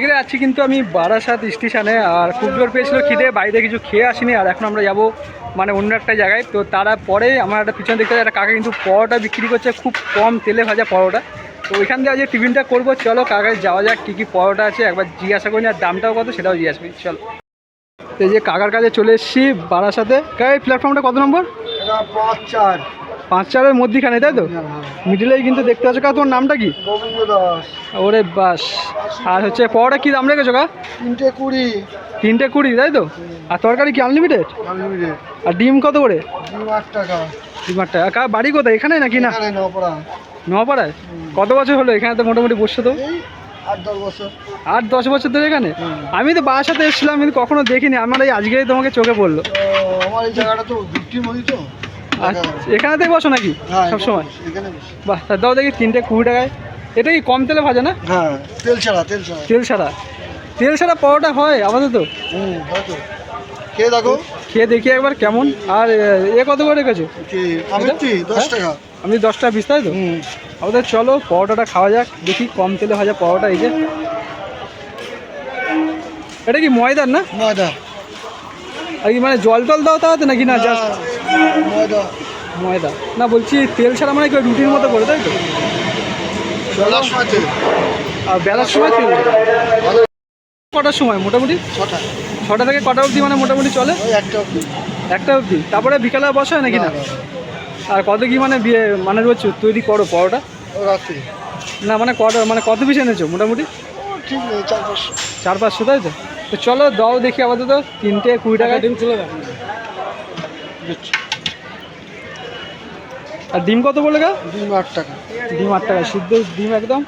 আজকে আছি কিন্তু আমি বারাসাত স্টেশনে, আর খুব জোর পেয়েছিল খিদে, বাইরে কিছু খেয়ে আসিনি, আর এখন আমরা যাব মানে অন্য একটা জায়গায়। তো তারা পরে আমার একটা পিছনে দেখতে একটা কাকা কিন্তু পরোটা বিক্রি করছে, খুব কম তেলে ভাজা পরোটা। তো ওইখান দিয়ে আজকে টিফিনটা করব, চলো কাকায় যাওয়া যাক, কী কী পরোটা আছে, একবার জিজ্ঞাসা করি, আর দামটাও কত সেটাও জিজ্ঞাসা করি, চলো। এই যে কাকার কাছে চলে এসেছি বারাসাতে। কাকা, এই প্ল্যাটফর্মটা কত নম্বর? চার। পাঁচ চারের মধ্যিখানে তাই তো? মিডিলেই কিন্তু দেখতে পাচ্ছ। কা তোমার নামটা কি? ওরে বাস। আর হচ্ছে পরোটা কী দাম রেখেছো কা? তিনটে কুড়ি। তিনটে কুড়ি তাই তো? আর তরকারি কি আনলিমিটেড আর ডিম কত করে? ডিম আট টাকা। ডিম কা বাড়ি কোথায়? এখানে নাকি না? নপাড়ায় কত বছর হলো এখানে তো মোটামুটি বসছে তো? আট দশ বছর। ধরে এখানে? আমি তো বাসাতে এসেছিলাম কিন্তু কখনো দেখিনি। আমার এই আজকেই তোমাকে চোখে পড়ল। আমার এই জায়গাটা তো। আর এখানেতেই বসো নাকি? হ্যাঁ সব সময় এখানে বসি। বাহ তা দাও দেখি তিনটে কুড়ি টাকায়। এটা কি কম তেলে ভাজা না? হ্যাঁ তেল ছাড়া তেল ছাড়া। তেল ছাড়া। তেল ছাড়া পরোটা হয় আমাদের হয়তো খেয়ে দেখো। খেয়ে দেখি একবার কেমন। আর এ কত করে রেখেছো? কি আমিত্তি দশ হ্যাঁ? টাকা। বিশ তাই তো? আমাদের চলো পরোটাটা খাওয়া যাক দেখি কম তেলে ভাজা পরোটা এই যে। এটা কি ময়দার না? ময়দা আর কি মানে জল টল দাও তাতে নাকি না? জাস্ট হ্যাঁ, ময়দা। ময়দা। না বলছি তেল ছাড়া মানে রুটির মতো করে তাই তো? আর বেলার সময় তেল? কটার সময় মোটামুটি? ছটা। ছটা থেকে কটা অবধি মানে মোটামুটি চলে? একটা অবধি। একটা অবধি। তারপরে বিকালে বসা হয় নাকি না, আর কত কি মানে বিয়ে মানে রোজ তৈরি করো পরোটা? রাত্রি। না মানে কটা মানে কত পিস এনেছো মোটামুটি? ঠিক চার পাঁচশো। চার পাঁচশো তাই তো? তো চলো দাও দেখি আপাতত তিনটে কুড়ি টাকা। ডিম চলে আর ডিম কত বলে গা? ডিম আট টাকা। ডিম আট টাকা সিদ্ধ ডিম একদম।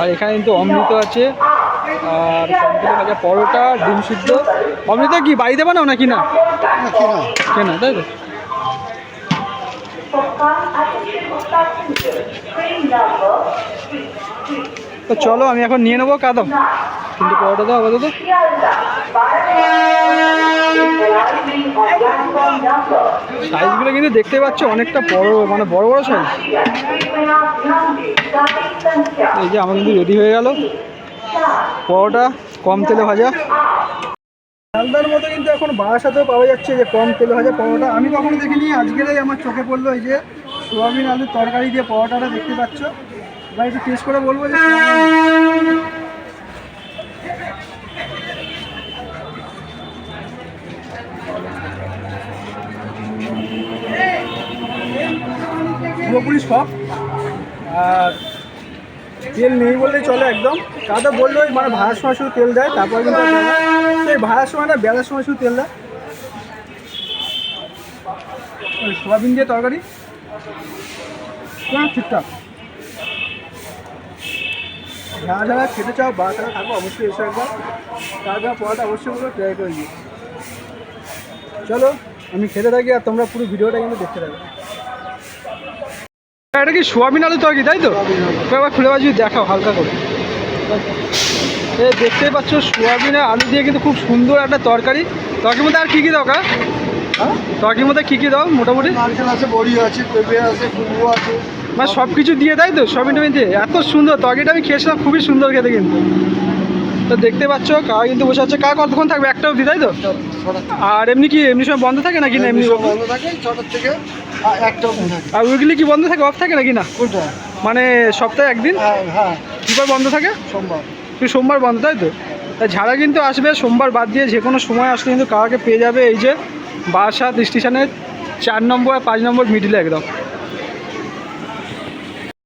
আর এখানে কিন্তু অমৃত আছে। আর ভাজা পরোটা ডিম সিদ্ধ। অমৃত কি বাড়িতে বানাও নাকি না? না কি না কেনা তাই তো? তো চলো আমি এখন নিয়ে নেব কাদাম। কিন্তু পরোটা দাও আপাতত। সাইজগুলো কিন্তু দেখতে পাচ্ছ অনেকটা বড় মানে বড় বড় সাইজ এই যে আমার কিন্তু রেডি হয়ে গেল। পরোটা কম তেলে ভাজা। মালদার মতো কিন্তু এখন বারাসাতেও পাওয়া যাচ্ছে যে কম তেলে ভাজা পরোটা। আমি কখনো দেখিনি আজকেরই আমার চোখে পড়ল এই যে। সোয়াবিন আলুর তরকারি দিয়ে পরোটাটা দেখতে পাচ্ছ। এবার একটু টেস্ট করে বলব যে পুরোপুরি সব আর তেল নেই বললেই চলে একদম। তাতে বলল ওই মানে ভাড়ার সময় শুধু তেল দেয়, তারপর কিন্তু। সেই ভাড়ার সময় না, বেলার সময় শুধু তেল দেয়। সোয়াবিন দিয়ে তরকারি। হ্যাঁ ঠিকঠাক যারা যারা খেতে চাও বা তারা থাকো অবশ্যই এসে একবার। তারা যারা পড়াটা অবশ্যই বলো ট্রাই করে চলো আমি খেতে থাকি আর তোমরা পুরো ভিডিওটা কিন্তু দেখতে থাকো। এটা কি সোয়াবিন আলু তরকারি তাই তো? একবার খুলে বাজি দেখাও হালকা করে। এই দেখতেই পাচ্ছ সোয়াবিন আলু দিয়ে কিন্তু খুব সুন্দর একটা তরকারি। তরকারির মধ্যে আর কী কী হ্যাঁ তরকারির মধ্যে কী কী দাও মোটামুটি? নারকেল আছে বড়ি আছে পেঁপে আছে কুমড়ো আছে। মানে সব কিছু দিয়ে তাই তো সয়াবিন টবিন দিয়ে? এত সুন্দর তরকারিটা আমি খেয়েছিলাম খুবই সুন্দর খেতে কিন্তু। তো দেখতে পাচ্ছ কাকা কিন্তু বসে আছে কাকা কতক্ষণ থাকবে? একটা অবধি তাই তো? আর এমনি কি এমনি সময় বন্ধ থাকে নাকি না এমনি? বন্ধ থাকে ছটার থেকে একটা আর উইকলি কি বন্ধ থাকে অফ থাকে নাকি না? মানে সপ্তাহে একদিন? হ্যাঁ হ্যাঁ। কীবার বন্ধ থাকে? সোমবার। তুই সোমবার বন্ধ তাই তো? তা ঝাড়া কিন্তু আসবে সোমবার বাদ দিয়ে যে কোনো সময় আসলে কিন্তু কাকাকে পেয়ে যাবে এই যে বারাসাত স্টেশনের চার নম্বর আর পাঁচ নম্বর মিডিলে একদম।